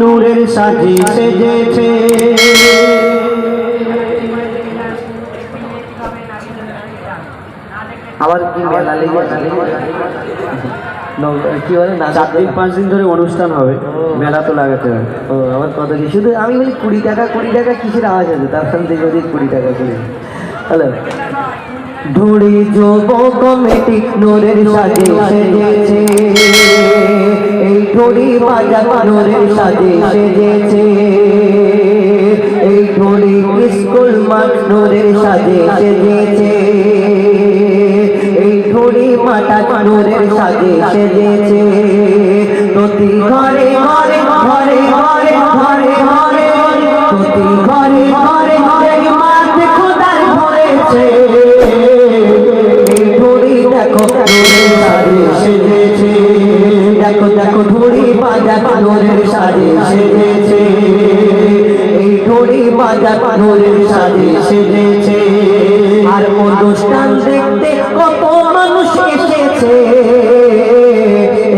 নূরের সাজে সেজেছে। আবার কি মেলা লেগে কি বলে? না চার দিন পাঁচ দিন ধরে অনুষ্ঠান হবে। মেলা তো লাগাতে হবে। ও আমার কত কি? শুধু আমি বলি কুড়ি টাকা কুড়ি টাকা কিসের আওয়াজ আছে? তার সামনে থেকে কুড়ি টাকা কুড়ি হ্যালো? ধুড়ি যুব কমিটি নোরের সাজে সেজেছে এই ধুড়ি বাজার নোরের সাজে সেজেছে এই ধুড়ি স্কুল মাঠ নোরের সাজে সেজেছে এই ধুড়ি মাটা নোরের সাজে সেজেছে প্রতি ঘরে ঘরে ঘরে ঘরে ঘরে ঘরে ঘরে ঘরে ঘরে বাজার নোরের সাজে সেজেছে। আর অনুষ্ঠান দেখতে কত মানুষ এসেছে।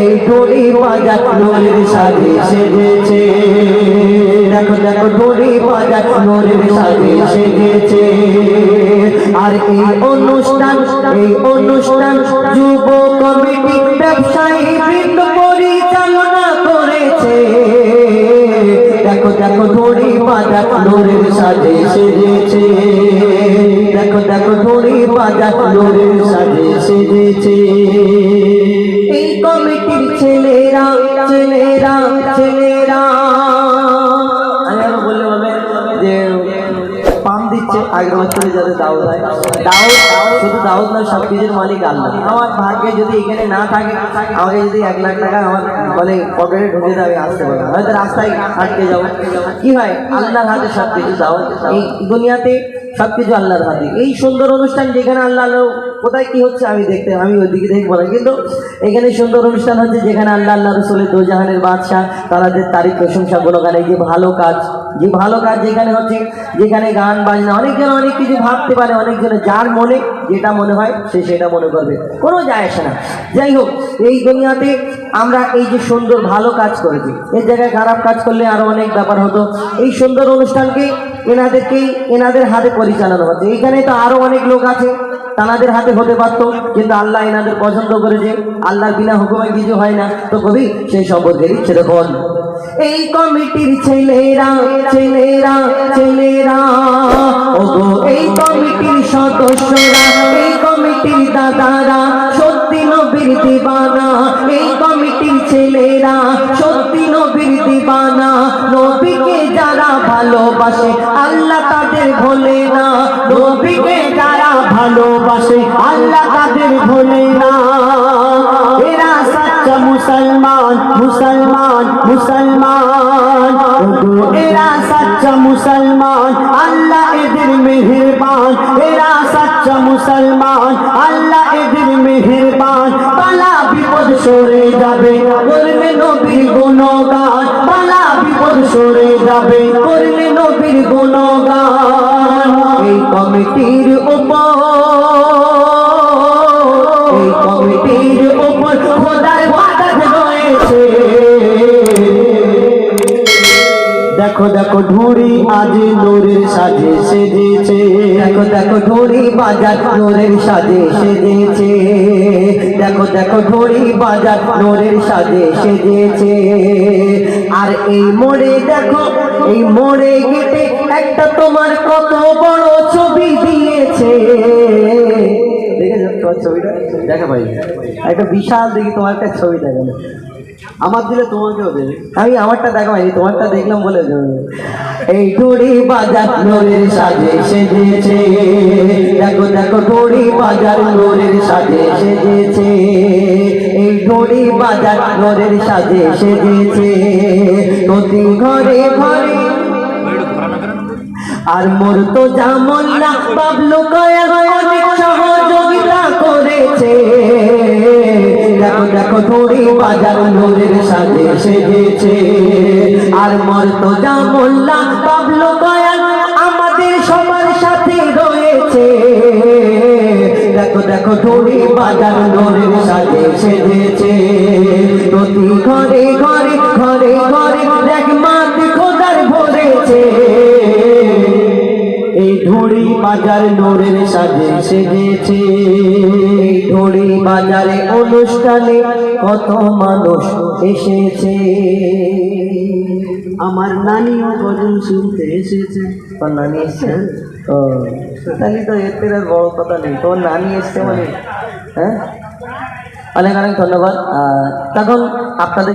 এই ধুড়ি বাজার নোরের সাজে সেজেছে। দেখো দেখো ধুড়ি বাজার নোরের সাজে সেজেছে। অনুষ্ঠান, এই অনুষ্ঠান যুব কমিটি ব্যবসায়ী পরিচালনা করেছে। দেখো দেখো, ধরি বাজার নোরের সাজে সেজেছে। দেখো দেখো, ধরি বাজার নোরের সাজে সেজেছে। এই কমিটির ছেলেরা ছেলেরা ছেলেরা। পাম আগের বছরে যাতে দাউদ হয় দাউদ, শুধু দাউদ নয়, সব কিছুর মালিক আল্লাহ। আমার ভাগ্যে যদি এখানে না থাকে, আমাকে যদি এক লাখ টাকা আমার বলে পকেটে ঢুকে দেবে আসতে পারব হয়তো রাস্তায় আটকে যাব। কি হয়? আল্লাহর হাতে সব কিছু দাও এই দুনিয়াতে সব কিছু আল্লাহর হাতে। এই সুন্দর অনুষ্ঠান যেখানে আল্লাহ কোথায় কি হচ্ছে আমি দেখতে, আমি ওইদিকে দেখব না। কিন্তু এখানে সুন্দর অনুষ্ঠান হচ্ছে যেখানে আল্লাহ আল্লাহ রসুলের দোজাহানের বাদশাহ তাদের তারিখ প্রশংসা গুণগান এই যে ভালো কাজ, যে ভালো কাজ যেখানে হচ্ছে, যেখানে গান বাজনা, অনেকজন অনেক কিছু ভাবতে পারে অনেকজনের যার মনে যেটা মনে হয় সে সেটা মনে করবে। কোনো যায় আসে না। যাই হোক, এই দুনিয়াতে আমরা এই যে সুন্দর ভালো কাজ করেছি, এর জায়গায় খারাপ কাজ করলে আরও অনেক ব্যাপার হতো। এই সুন্দর অনুষ্ঠানকে এনাদেরকেই, এনাদের হাতে পরিচালনা হচ্ছে এইখানে তো আরও অনেক লোক আছে। তানাদের হাতে হতে পারতো, কিন্তু আল্লাহ এনাদের পছন্দ করেছে আল্লাহর বিনা হুকুমে কিছু হয় না। তো কবি, সেই সম্পর্কেরই ছেলেখন এই কমিটির ছেলেরা ছেলেরা ছেলেরা, ওগো, এই কমিটির সদস্যরা, এই কমিটির দাদারা, সত্যি নবীর দিবানা। এই কমিটির ছেলেরা, সত্যি নবীর দিবানা। নবীকে যারা ভালোবাসে, আল্লাহ তাদের ভোলে না। নবীকে ভালোবাসে, আল্লাহ তাদের ভোলে না? এরা সচ্চা মুসলমান মুসলমান মুসলমান। এরা সচ্চা মুসলমান, আল্লাহ এদের মেহেরবান। এরা সচ্চা মুসলমান, আল্লাহ এদের মেহেরবান। পালা বিপদ সরে যাবে করলে নবীর গুণগান। সরে যাবে। করলে নবীর গুণগান। এই কমিটির উপর দেখো দেখো ঢুড়ি আজ নোরের সাজে সেজেছে। দেখো দেখো ঢুড়ি বাজার নোরের সাজে সেজেছে। দেখো দেখো ঢুড়ি বাজার নোরের সাজে সেজেছে। আর এই মোড়ে দেখো, এই মোড়ে গেটে একটা তোমার কত বড় ছবি দিয়েছে। তোমার ছবিটা? দেখা ভাই একটা বিশাল দেখি তোমার একটা ছবি দেখো আমার দিলে তোমাকেও দেবে আমি আমারটা তোমারটা দেখলাম বলে এই টুড়ি বাজার নোরের সাজে সেজেছে। দেখো দেখো টুড়ি বাজার নোরের সাজে সেজেছে। এই টুড়ি বাজার নোরের সাজে সেজেছে। প্রতি ঘরে ঘরে আর মোর তো না, বাবলু অনেক সহযোগিতা করেছে। দেখো দেখো থোড়ি বাজার সেজেছে আর মর্তজা মোল্লা বাবলো গয়াল আমাদের সবার সাথে রয়েছে। দেখো দেখো ঢোলে বাজার ঢোলের সাথে সেজেছে। প্রতি ঘরে ঘরে ঘরে ঘরে দেখ মাতে খোদার ভরেছে। এই ঢোড়ি বাজার নোরের সাজে সেজেছে। অনুষ্ঠানে কত মানুষ এসেছে। আমার নানিও গজল শুনতে এসেছে। তোর নানি এসছে? ও, তাহলে তো এর থেকে বড় কথা নেই। তোর নানি এসছে মানে? হ্যাঁ? অনেক অনেক ধন্যবাদ। তখন আপনাদের